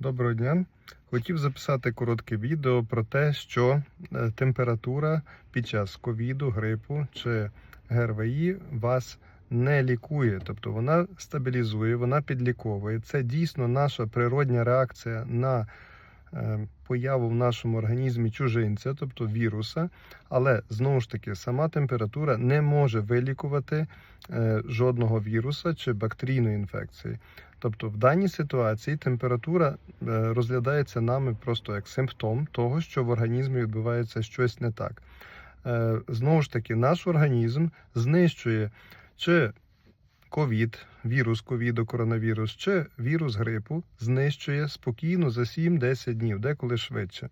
Доброго дня. Хотів записати коротке відео про те, що е, температура під час ковіду, грипу чи ГРВІ вас не лікує, тобто вона стабілізує, вона підліковує. Це дійсно наша природня реакція на е, появу в нашому організмі чужинця, тобто віруса. Але знову ж таки, сама температура не може вилікувати е, жодного віруса чи бактерійної інфекції. Тобто, в даній ситуації температура е, розглядається нами просто як симптом того, що в організмі відбувається щось не так. Е, Знову ж таки, наш організм знищує чи ковід, вірус ковіду, коронавірус, чи вірус грипу знищує спокійно за 7-10 днів, деколи швидше.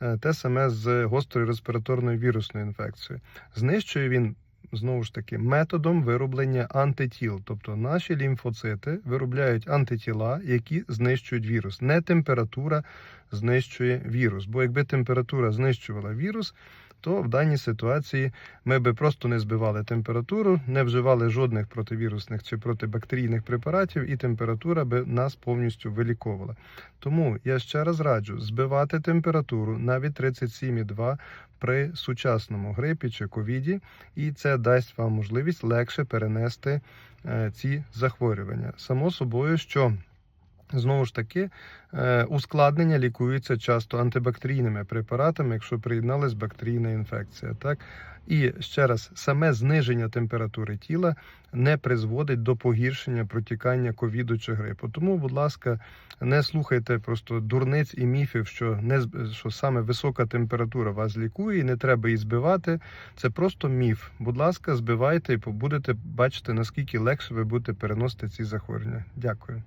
Е, Те саме з гострою респіраторною вірусною інфекцією. Знищує він знову ж таки методом вироблення антитіл. Тобто наші лімфоцити виробляють антитіла, які знищують вірус. Не температура знищує вірус. Бо якби температура знищувала вірус, то в даній ситуації ми би просто не збивали температуру, не вживали жодних противірусних чи протибактерійних препаратів, і температура би нас повністю виліковувала. Тому я ще раз раджу збивати температуру навіть 37,2 при сучасному грипі чи ковіді, і це дасть вам можливість легше перенести е, ці захворювання. Само собою, що Знову ж таки, е, ускладнення лікуються часто антибактерійними препаратами, якщо приєдналась бактерійна інфекція. Так? І ще раз, саме зниження температури тіла не призводить до погіршення протікання ковіду чи грипу. Тому, будь ласка, не слухайте просто дурниць і міфів, що не що саме висока температура вас лікує, і не треба її збивати. Це просто міф. Будь ласка, збивайте і будете бачити, наскільки легше ви будете переносити ці захворювання. Дякую.